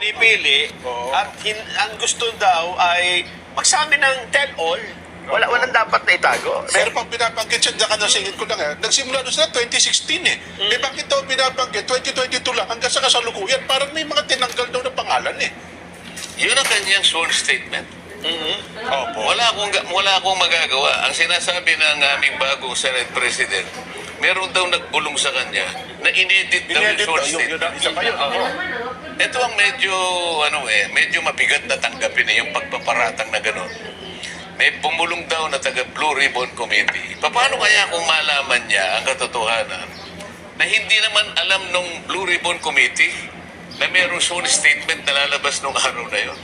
pinipili Oo. at hin- ang gusto daw ay magsabi ng tell-all. Wala, walang dapat na itago. Meron pang binabanggit siya, diyan ka nasingit ko lang eh. Nagsimula doon sila 2016 eh. Eh bakit daw binabanggit 2022 lang hanggang sa kasalukuyan? Parang may mga tinanggal daw na pangalan eh. Yun ang kanyang sworn statement. Opo. Wala akong, ga- wala akong magagawa. Ang sinasabi ng aming bagong Senate President, meron daw nagbulong sa kanya na inedit daw yung Inedit sworn daw, yun, yun, statement. isa pa yun. Oo. Ito ang medyo, ano eh, medyo mabigat na tanggapin eh, yung pagpaparatang na gano'n. May pumulong daw na taga Blue Ribbon Committee. Paano kaya kung malaman niya ang katotohanan na hindi naman alam nung Blue Ribbon Committee na mayroong sworn statement na lalabas nung araw na yun.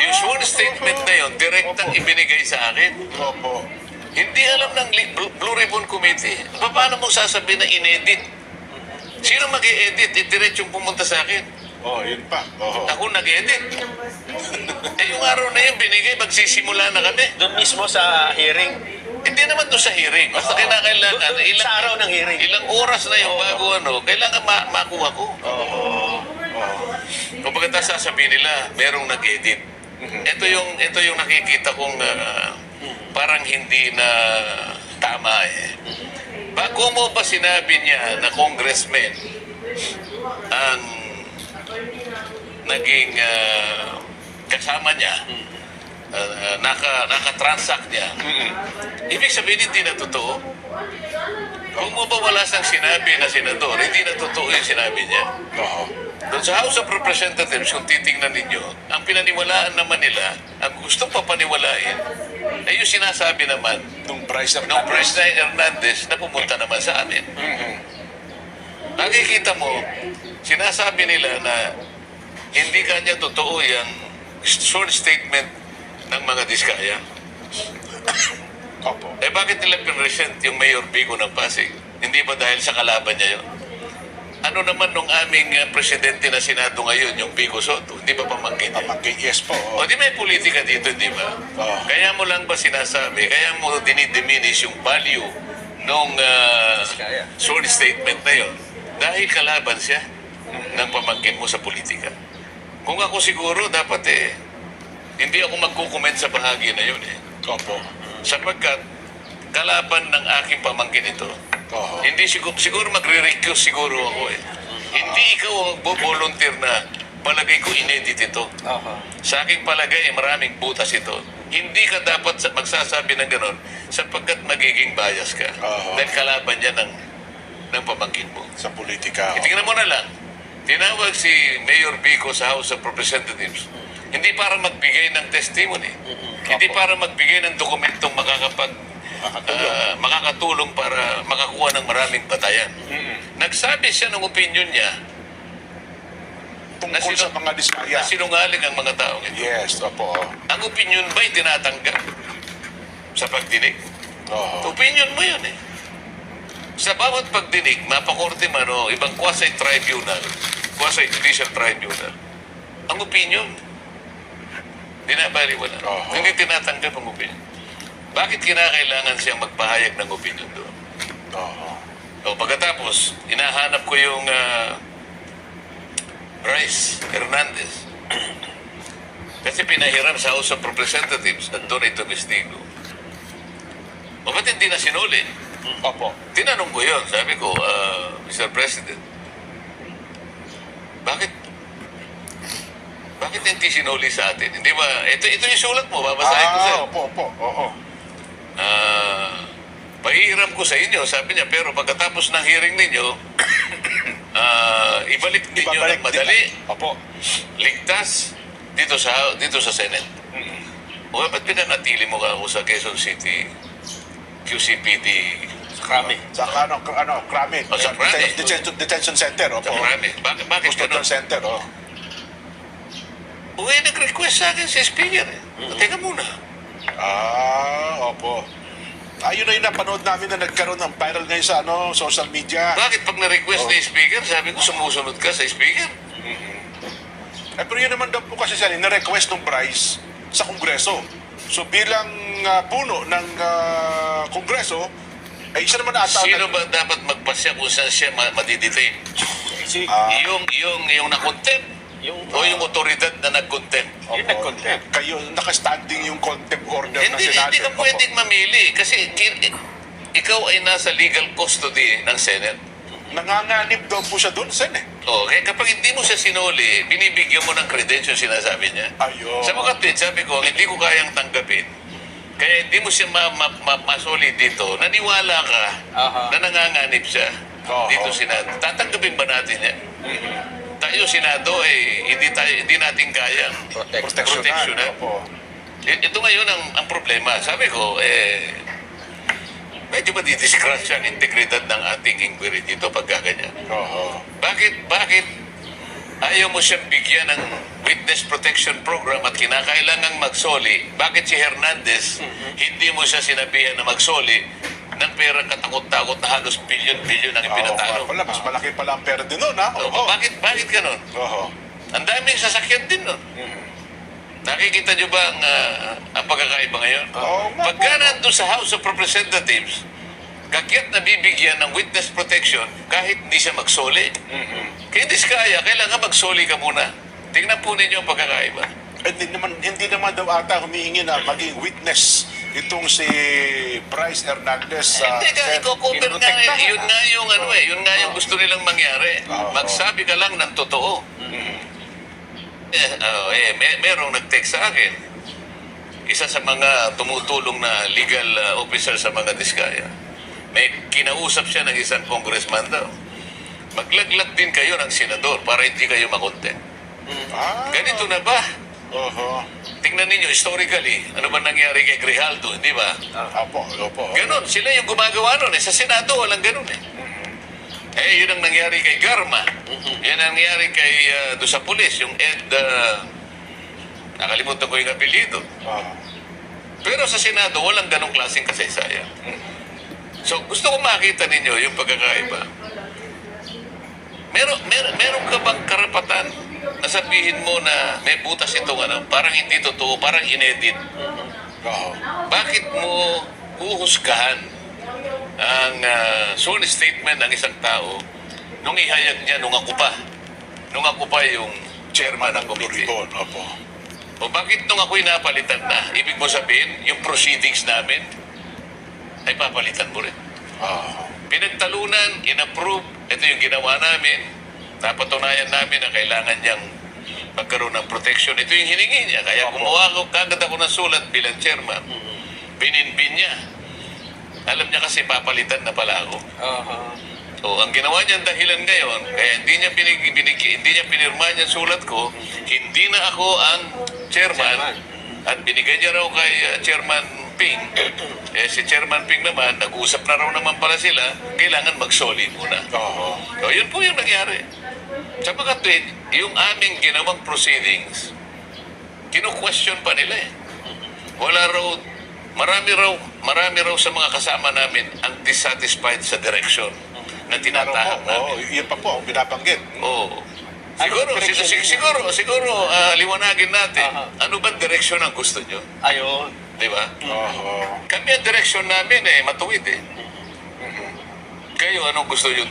Yung sworn statement na yun, direktang ibinigay sa akin. Opo. Hindi alam ng Blue Ribbon Committee. Pa- Paano mo sasabihin na inedit? Sino mag-i-edit? Eh, diretsong pumunta sa akin. Oh, yun pa. Oo. Ako nag-edit. eh, yung araw na yun, binigay, magsisimula na kami. Doon mismo sa hearing. Hindi naman doon sa hearing. Basta Oo. kinakailangan. Doon- doon sa araw ng hearing. Ilang oras na yung bago ano, kailangan ma- makuha ko. Oo. Kung pagkatapos sasabihin nila, merong nag-edit. Ito yung ito yung nakikita kong ah, parang hindi na tama eh. Bago mo ba sinabi niya na congressman ang naging ah, kasama niya, ah, naka, naka-transact niya, ibig sabihin hindi na totoo. Kung mo ba wala siyang sinabi na senador, hindi na totoo yung sinabi niya. Oo. Doon sa House of Representatives, kung titingnan ninyo, ang pinaniwalaan naman nila, ang gustong papaniwalain, ay yung sinasabi naman Nung Bryce Hernandez. President Hernandez na pumunta naman sa amin. Nakikita mo, sinasabi nila na hindi kanya totoo yung short statement ng mga diskaya. Opo. Eh bakit nila pinresent yung Mayor Bigo ng Pasig? Hindi ba dahil sa kalaban niya yun? Ano naman nung aming uh, presidente na senado ngayon, yung Bigo Soto? Hindi ba pamangkin niya? Pamangkin, yes po. O di may politika dito, di ba? Oo. Kaya mo lang ba sinasabi, kaya mo dinidiminish yung value nung uh, short statement na yun? Dahil kalaban siya ng pamangkin mo sa politika. Kung ako siguro, dapat eh, hindi ako magkukomment sa bahagi na yun eh. Opo. Sapagkat kalaban ng aking pamangkin ito, Oo. hindi siguro, siguro magre-recuse siguro ako eh. Hindi ikaw ang volunteer na palagay ko inedit ito. Sa aking palagay, eh, maraming butas ito. Hindi ka dapat sa- magsasabi ng ganon sapagkat magiging bias ka. Oo. Dahil kalaban niya ng, ng pamangkin mo. Sa politika. Itingnan mo na lang. Tinawag si Mayor Bico sa House of Representatives. Hindi para magbigay ng testimony. Hindi para magbigay ng dokumentong makakapag Makakatulong. ah, makakatulong para makakuha ng maraming batayan. Nagsabi siya ng opinion niya Tungkol sa mga diskaya. na sinungaling ang mga taong ito. Yes, opo. Ang opinion ba'y tinatanggap sa pagdinig? Oo. Opinion mo yun eh. Sa bawat pagdinig, mapakorte man o ibang quasi-tribunal, quasi-judicial tribunal, ang opinion, dinabaliwala. Oo. Hindi tinatanggap ang opinion. Bakit kinakailangan siyang magpahayag ng opinion doon? Oo. O pagkatapos, inahanap ko yung ah, Bryce Hernandez. Kasi pinahiram sa House of Representatives at doon ay tumistigo. O ba't hindi na sinuli? Opo. Tinanong ko yun. Sabi ko, ah, Mr. President, bakit bakit hindi sinuli sa atin? Hindi ba? Ito, ito yung sulat mo. Babasahin ko sa'yo. Ah, opo, opo. Oo. Ah, pahihiram ko sa inyo, sabi niya, pero pagkatapos ng hearing ninyo, ah, ibalik ninyo Ibabalik ng madali, din- Opo. ligtas, dito sa dito sa Senate. O ba't pinanatili mo ka ako sa Quezon City QCPD Krami. Sa ano, ano, Krami. Oh, sa Krami. Detention, detention center, opo. sa Marami? Bakit, bakit Custodial center, oh. Uy, nag-request sa akin si Speaker. Eh. Teka muna. Ah, opo. Ayun na yung napanood namin na nagkaroon ng viral ngayon sa ano, social media. Bakit pag na-request ni Speaker, sabi ko sumusunod ka sa Speaker? Eh, pero yun naman daw po kasi siya, na-request ng Bryce sa Kongreso. So bilang ah, puno ng ah, Kongreso, ay isa naman ata. Sino ba dapat magpasya kung saan siya ma- madidetain? Si, Ah. yung, yung, yung na-contempt Yung, O yung otoridad na nag-contempt. yung nag-contempt. Kayo, nakastanding yung contempt order ng Hindi, Senado. hindi ka Opo. pwedeng mamili kasi kin- ikaw ay nasa legal custody ng Senate. Nanganganib daw po siya doon, Sen eh. O, kaya kapag hindi mo siya sinuli, binibigyan mo ng credential sinasabi niya. Ayun. Sa mga tweet, sabi ko, hindi ko kayang tanggapin. Kaya hindi mo siya ma- ma- ma- masuli dito. Naniwala ka Aha. na nanganganib siya Oo. dito Senado. Tatanggapin ba natin yan? Tayo Senado, eh, hindi, tayo, hindi natin kayang Protect. Proteksyonan. Proteksyonan. Opo. I- Ito ngayon ang, ang problema. Sabi ko, eh, medyo madidiscratch ang integridad ng ating inquiry dito pagka ganyan. Oo. Bakit, bakit ayaw mo siyang bigyan ng witness protection program at kinakailangang magsoli? Bakit si Hernandez, hindi mo siya sinabihan na magsoli ng perang katakot-takot na halos bilyon-bilyon ang ipinatalo? Oo, pala, mas malaki pala ang pera din nun, ha? O, Oo. bakit, bakit ganun? Oo. Ang daming sasakyan din nun. Nakikita niyo ba ang, ah, ang pagkakaiba ngayon? Nga Pagka nandun sa House of Representatives, kakyat na bibigyan ng witness protection kahit hindi siya magsoli. Kaya hindi siya kaya, kailangan magsoli ka muna. Tingnan po ninyo ang pagkakaiba. Hindi naman, hindi naman daw ata humihingi na maging witness itong si Bryce Hernandez sa hindi ka, i-cover nga, Pinoprotektahan. yun nga yung ano eh, yun nga yung gusto nilang mangyari. Magsabi ka lang ng totoo. Eh, oh, eh, may, merong nag-text sa akin. Isa sa mga tumutulong na legal uh, officer sa mga diskaya. May kinausap siya ng isang congressman daw. Maglaglag din kayo ng senador para hindi kayo makonte. Ah, Ganito na ba? oho. Tingnan ninyo, historically, ano ba nangyari kay Grijaldo, hindi ba? Opo, opo. Ganon, sila yung gumagawa nun. Eh. Sa Senado, walang ganon eh. Eh, yun ang nangyari kay Garma. Yan ang nangyari kay, uh, doon sa pulis, yung Ed, uh, nakalimutan ko yung apelido. Ah, Pero sa Senado, walang ganong klaseng kasaysayan. So, gusto ko makita ninyo yung pagkakaiba. Meron, meron, meron ka bang karapatan na sabihin mo na may butas itong ano, parang hindi totoo, parang inedit. oo. Bakit mo huhusgahan ang uh, sworn statement ng isang tao nung ihayag niya nung ako pa? Nung ako pa yung chairman ng committee. Opo. O bakit nung ako'y napalitan na? Ibig mo sabihin, yung proceedings namin ay papalitan mo rin. Ah, Pinagtalunan, inapprove, ito yung ginawa namin. Napatunayan namin na kailangan niyang magkaroon ng protection. Ito yung hiningi niya. Kaya gumawa ko, kagad ako ng sulat bilang chairman. Bininbin niya. Alam niya kasi papalitan na pala ako. Aha. So, ang ginawa niyang dahilan ngayon, kaya hindi niya binig, binig, hindi niya pinirma niya sulat ko, hindi na ako ang chairman, Chairman. at binigay niya raw kay uh, Chairman Ping. eh si Chairman Ping naman, nag-usap na raw naman pala sila, kailangan magsoli muna. oo. So, yun po yung nangyari. Sa mga tweet, yung aming ginawang proceedings, kinu-question pa nila eh. Wala raw, marami raw, marami raw sa mga kasama namin ang dissatisfied sa direction na tinatahak oo, namin. yun pa po ang binabanggit. Oo. Siguro, Anong sig- direction sig- ninyo? siguro, siguro, ah, liwanagin natin, Aha. ano bang direction ang gusto nyo? Ayun. Di ba? Oo. Kami ang direction namin eh, matuwid eh. Kayo, anong gusto nyo